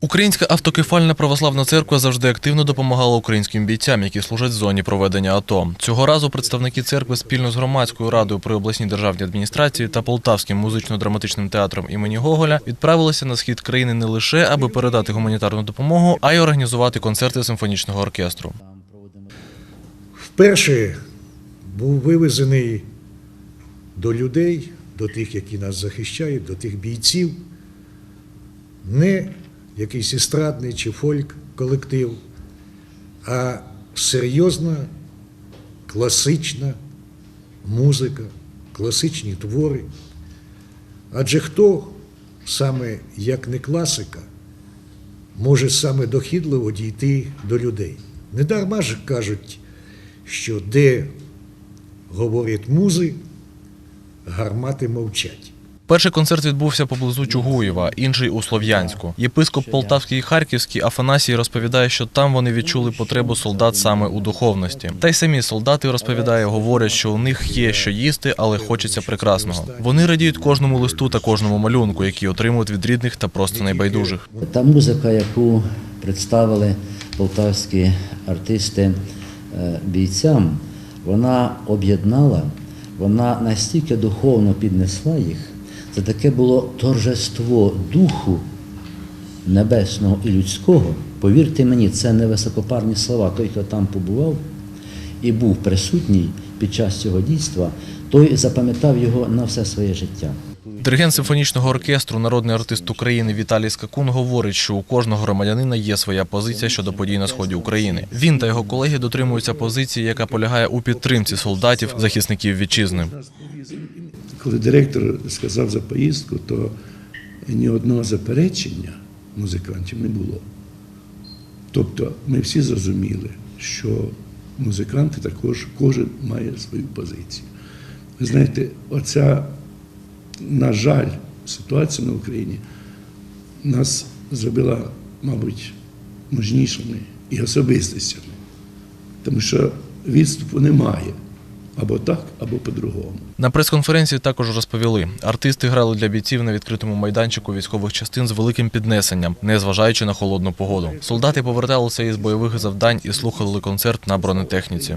Українська автокефальна православна церква завжди активно допомагала українським бійцям, які служать в зоні проведення АТО. Цього разу представники церкви спільно з громадською радою при обласній державній адміністрації та Полтавським музично-драматичним театром імені Гоголя відправилися на схід країни не лише аби передати гуманітарну допомогу, а й організувати концерти симфонічного оркестру. Вперше був вивезений до людей, до тих, які нас захищають, до тих бійців, не якийсь естрадний чи фольк колектив, а серйозна класична музика, класичні твори. Адже хто саме як не класика може саме дохідливо дійти до людей? Недарма ж кажуть, що де говорять музи, гармати мовчать. Перший концерт відбувся поблизу Чугуєва, інший у Слов'янську. Єпископ Полтавський і Харківський Афанасій розповідає, що там вони відчули потребу солдат саме у духовності. Та й самі солдати розповідає, говорять, що у них є що їсти, але хочеться прекрасного. Вони радіють кожному листу та кожному малюнку, які отримують від рідних та просто найбайдужих. Та музика, яку представили полтавські артисти е, бійцям, вона об'єднала, вона настільки духовно піднесла їх. Це таке було торжество духу небесного і людського. Повірте мені, це не високопарні слова. Той, хто там побував і був присутній під час цього дійства, той запам'ятав його на все своє життя. Диригент симфонічного оркестру, народний артист України Віталій Скакун говорить, що у кожного громадянина є своя позиція щодо подій на сході України. Він та його колеги дотримуються позиції, яка полягає у підтримці солдатів, захисників вітчизни. Коли директор сказав за поїздку, то ні одного заперечення музикантів не було. Тобто ми всі зрозуміли, що музиканти також кожен має свою позицію. Ви знаєте, оця, на жаль, ситуація на Україні нас зробила, мабуть, мужнішими і особистостями, тому що відступу немає або так, або по-другому. На прес-конференції також розповіли, артисти грали для бійців на відкритому майданчику військових частин з великим піднесенням, незважаючи на холодну погоду. Солдати поверталися із бойових завдань і слухали концерт на бронетехніці.